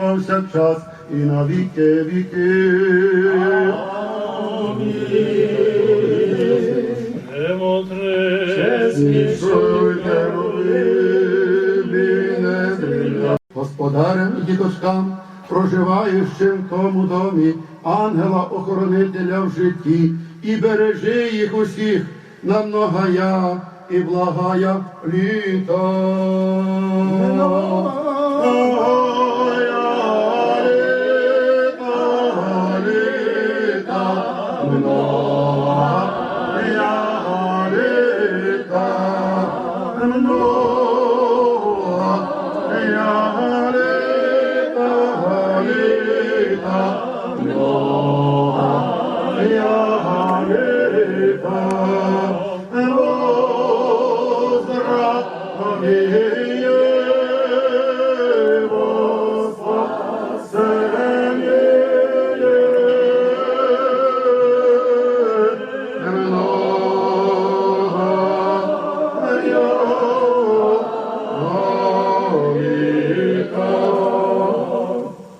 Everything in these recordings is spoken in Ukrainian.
повсякчас і на віки віки. Господарем і діточкам, проживаючим в тому домі, ангела-охоронителя в житті, і бережи їх усіх на многая і благая літа.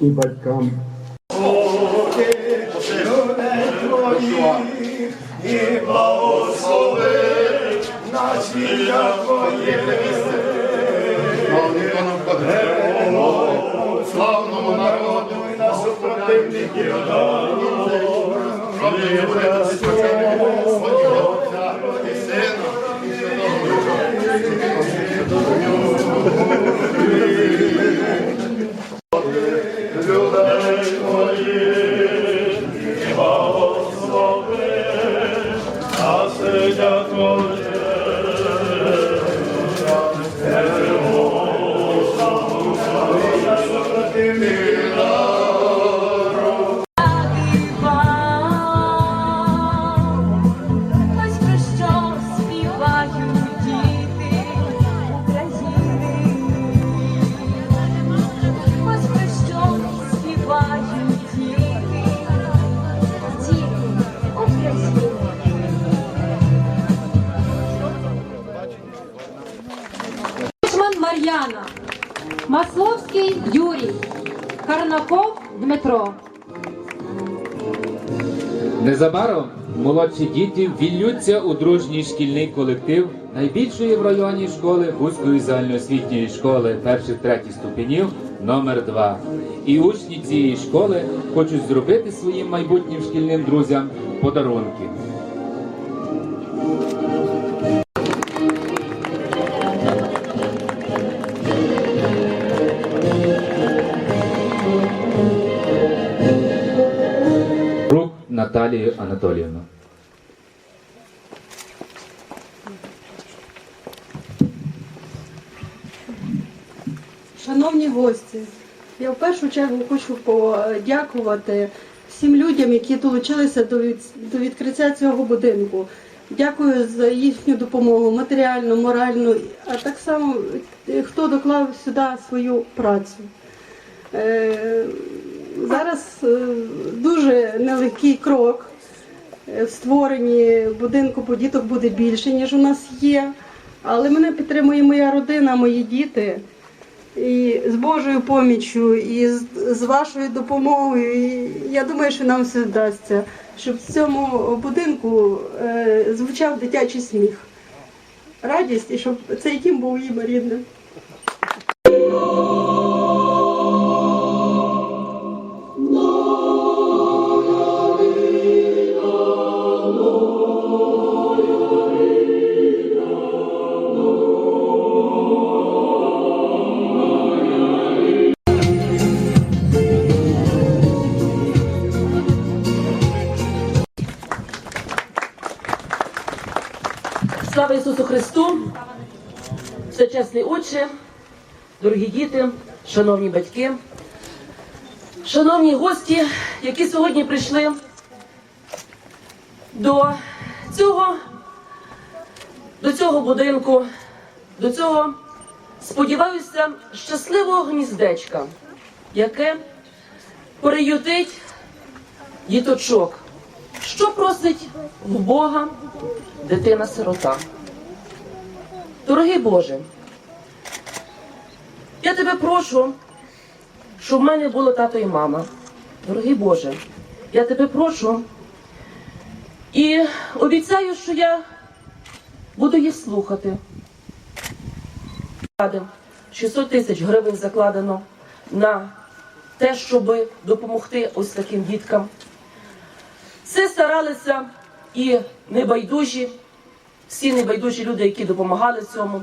І батькам. Славний хто нам подає, славному народу і нашу противників. Славний буде спочатку і Сина і Святого Людей Кушман Масловський Юрій, Карнаков Дмитро. Незабаром молодші діти ввільються у дружній шкільний колектив найбільшої в районі школи Бузької загальноосвітньої школи перших третіх ступенів номер 2 І учні цієї школи хочуть зробити своїм майбутнім шкільним друзям подарунки. Наталію Анатоліївну. Шановні гості, я в першу чергу хочу подякувати всім людям, які долучилися до, від, до відкриття цього будинку. Дякую за їхню допомогу, матеріальну, моральну, а так само е, хто доклав сюди свою працю. Зараз е, дуже нелегкий крок. Е, В створенні будинку подіток буде більше, ніж у нас є. Але мене підтримує моя родина, мої діти. І з Божою поміччю, і з, з вашою допомогою. І я думаю, що нам все вдасться, щоб в цьому будинку е, звучав дитячий сміх. Радість і щоб цей дім був їм рідним. Ісусу Христу! Всечесний Отче, дорогі діти, шановні батьки, шановні гості, які сьогодні прийшли до цього, до цього будинку, до цього, сподіваюся, щасливого гніздечка, яке приютить діточок. Що просить в Бога дитина-сирота? Дорогий Боже, я тебе прошу, щоб в мене було тато і мама. Дорогий Боже, я тебе прошу і обіцяю, що я буду їх слухати. 600 тисяч гривень закладено на те, щоб допомогти ось таким діткам. Все старалися і небайдужі, всі небайдужі люди, які допомагали цьому,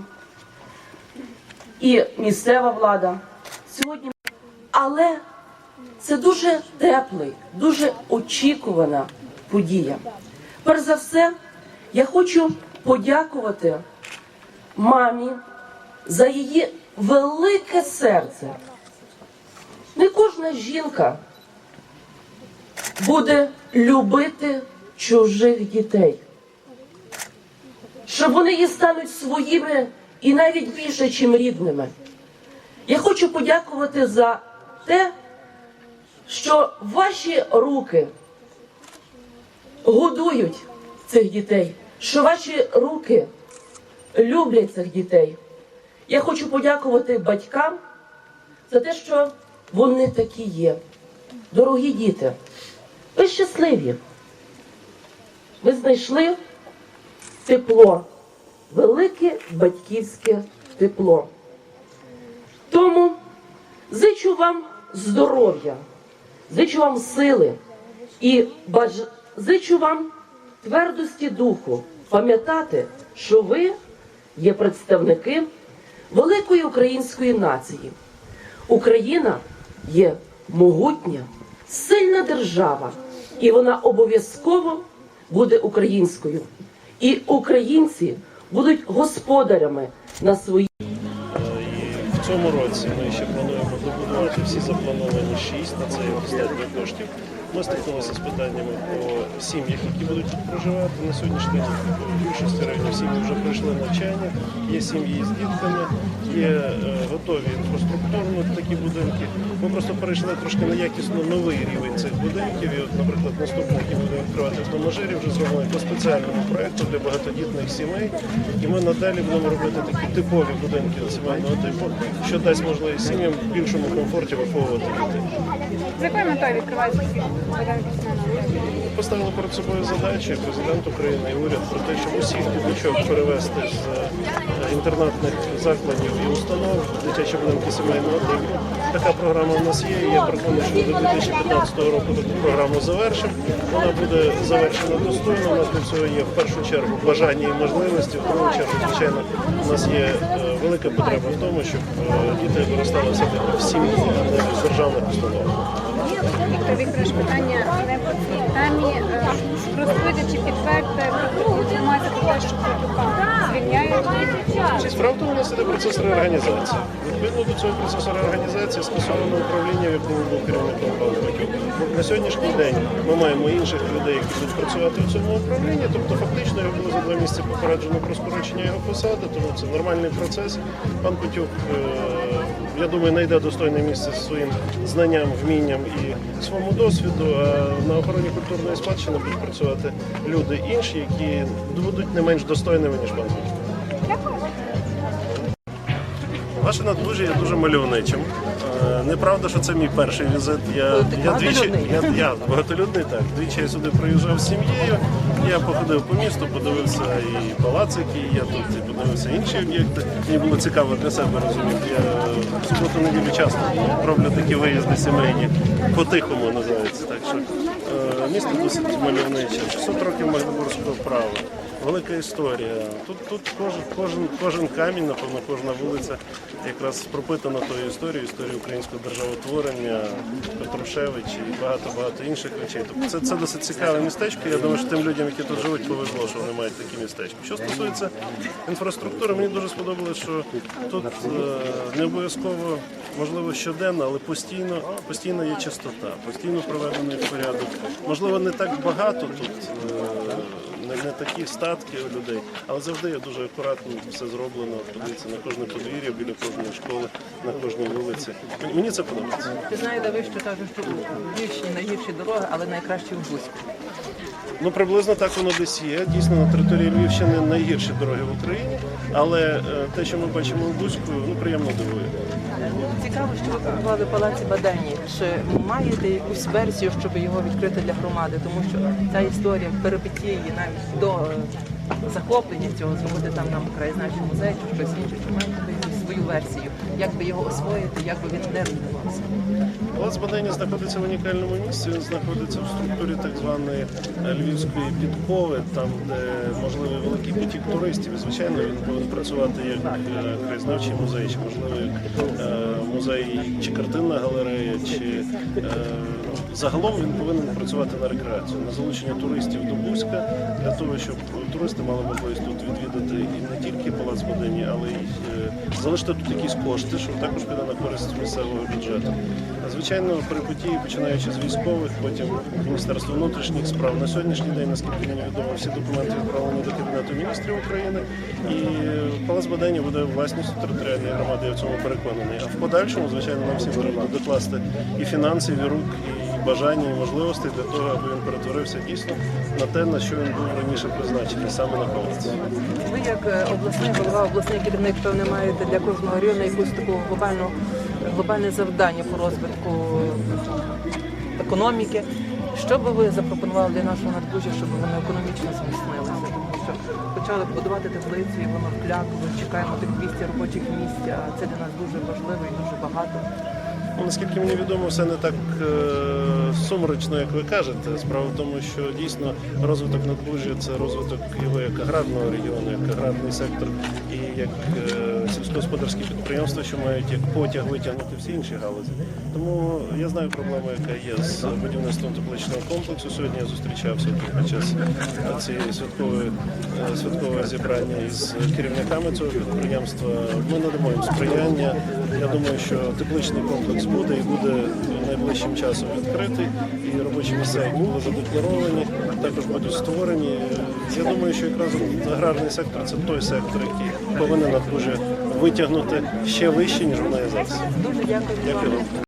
і місцева влада. Сьогодні, але це дуже теплий, дуже очікувана подія. Перш за все, я хочу подякувати мамі за її велике серце. Не кожна жінка буде любити чужих дітей, що вони їй стануть своїми і навіть більше, чим рідними. Я хочу подякувати за те, що ваші руки годують цих дітей, що ваші руки люблять цих дітей. Я хочу подякувати батькам за те, що вони такі є. Дорогі діти, ви щасливі. Ви знайшли тепло, велике батьківське тепло. Тому зичу вам здоров'я, зичу вам сили і баж... зичу вам твердості духу, пам'ятати, що ви є представники великої української нації. Україна є могутня, сильна держава, і вона обов'язково буде українською. І українці будуть господарями на своїй. В цьому році ми ще плануємо добудувати всі заплановані шість, на це є достатньо коштів. Ми стикнулися з питаннями по сім'ях, які будуть тут проживати. На сьогоднішній день в більшості районів сім'ї вже пройшли навчання, є сім'ї з дітками, є е, готові інфраструктурно такі будинки. Ми просто перейшли трошки на якісно новий рівень цих будинків. І, от, наприклад, наступний, який буде відкривати в Доможирі, вже зроблений по спеціальному проєкту для багатодітних сімей. І ми надалі будемо робити такі типові будинки сімейного типу, що дасть можливість сім'ям в більшому комфорті виховувати дітей. З якою метою відкривається? Поставили перед собою задачі президент України і уряд про те, щоб усіх діточок перевести з е, інтернатних закладів і установ дитячі будинки сімейного типу. Така програма в нас є. і Я переконаний, що до 2015 року таку програму завершимо. Вона буде завершена достойно. У нас для цього є в першу чергу бажання і можливості. В другу чергу, звичайно, у нас є е, велика потреба в тому, щоб е, діти виростали все таки в сім'ї, а не в державних установах. Віктор Вікторович, питання не по цій темі. Е, чи підтвердьте тобто інформацію про те, що Федорука звільняють чи Справа в тому, у нас іде процес реорганізації. Відповідно до цього процесу реорганізації скасовано управління, в якому був керівником пан Батюк. На сьогоднішній день ми маємо інших людей, які будуть працювати в цьому управлінні. Тобто, фактично його було за два місяці попереджено про скорочення його посади, тому це нормальний процес. Пан Петюк, е, я думаю, знайде достойне місце зі своїм знанням, вмінням і своєму досвіду. А на охороні культурної спадщини будуть працювати люди інші, які будуть не менш достойними ніж пан Дякую. Ваше надбужжя є дуже мальовничим. Е, Неправда, що це мій перший візит. Я, я двічі я, я багатолюдний, так. Двічі я сюди приїжджав з сім'єю. Я походив по місту, подивився і палацики, і я тут і подивився інші об'єкти. Мені було цікаво для себе розуміти. Я в суботу неділю часто роблю такі виїзди сімейні, по-тихому називається. Так що е, місто досить мальовниче. 600 років Магдебурзького права. Велика історія. Тут, тут кожен, кожен, кожен камінь, напевно, кожна вулиця якраз пропитана тою історією, історією українського державотворення, Петрушевич і багато-багато інших речей. Тобто це, це досить цікаве містечко. Я думаю, що тим людям, які тут живуть, повезло, що вони мають такі містечки. Що стосується інфраструктури, мені дуже сподобалось, що тут е, не обов'язково, можливо, щоденно, але постійно, постійно є чистота, постійно проведений порядок. Можливо, не так багато тут. Не, не такі статки у людей, але завжди є дуже акуратно все зроблено. Подивіться на кожне подвір'я, біля кожної школи, на кожній вулиці. Мені- це подобається. Ви знаєте, ви що кажуть, що Львівщині найгірші дороги, але найкращі в Бузьку. Ну приблизно так воно десь є. Дійсно, на території Львівщини найгірші дороги в Україні, але е, те, що ми бачимо в Бузьку, ну приємно дивує. Цікаво, що ви побували в палаці Бадені. Чи маєте якусь версію, щоб його відкрити для громади? Тому що ця історія перипетії навіть до е, захоплення цього зробити там нам краєзнавчий музей чи щось інше. Чи маєте якусь свою версію? Як би його освоїти, як би він не розвивався? Палац Бадені знаходиться в унікальному місці. Він знаходиться в структурі так званої е, львівської підкови, там де можливий великий потік туристів. І, звичайно, він повинен працювати як е, краєзнавчий музей, чи можливо як е, музей, чи картинна галерея, чи загалом він повинен працювати на рекреацію, на залучення туристів до Бузька для того, щоб туристи мали можливість тут відвідати і не тільки палац Бадені, але й залишити тут якісь кошти, що також піде на користь місцевого бюджету. Звичайно, при події, починаючи з військових, потім Міністерство внутрішніх справ на сьогоднішній день, наскільки мені відомо, всі документи відправлені до Кабінету міністрів України. І Палац Бадені буде власністю територіальної громади, я в цьому переконаний. А в подальшому, звичайно, нам всім потрібно докласти і фінансів, і рук, і бажання, і можливостей для того, аби він перетворився дійсно на те, на що він був раніше призначений, саме на палац. Ви як е, обласний голова, обласний керівник, певне, маєте для кожного району якусь таку глобальну глобальне завдання по розвитку економіки. Що би ви запропонували для нашого надбужжя, щоб воно економічно зміцнилося? Тому що почали будувати теплиці, і воно вклякло, чекаємо тих 200 робочих місць, а це для нас дуже важливо і дуже багато. Ну, наскільки мені відомо, все не так е, сумрачно, як ви кажете. Справа в тому, що дійсно розвиток надбужжя це розвиток його як аграрного регіону, як аграрний сектор і як сільськогосподарські підприємства, що мають як потяг витягнути всі інші галузі. Тому я знаю проблему, яка є з будівництвом тепличного комплексу. Сьогодні я зустрічався тут під час цієї святкової е, святкового зібрання із керівниками цього підприємства. Ми надамо їм сприяння. Я думаю, що тепличний комплекс буде і буде найближчим часом відкритий. І робочі місця які були задекларовані, також будуть створені. Я думаю, що якраз аграрний сектор це той сектор, який повинен надбуже витягнути ще вище, ніж вона є зараз. Дуже дякую.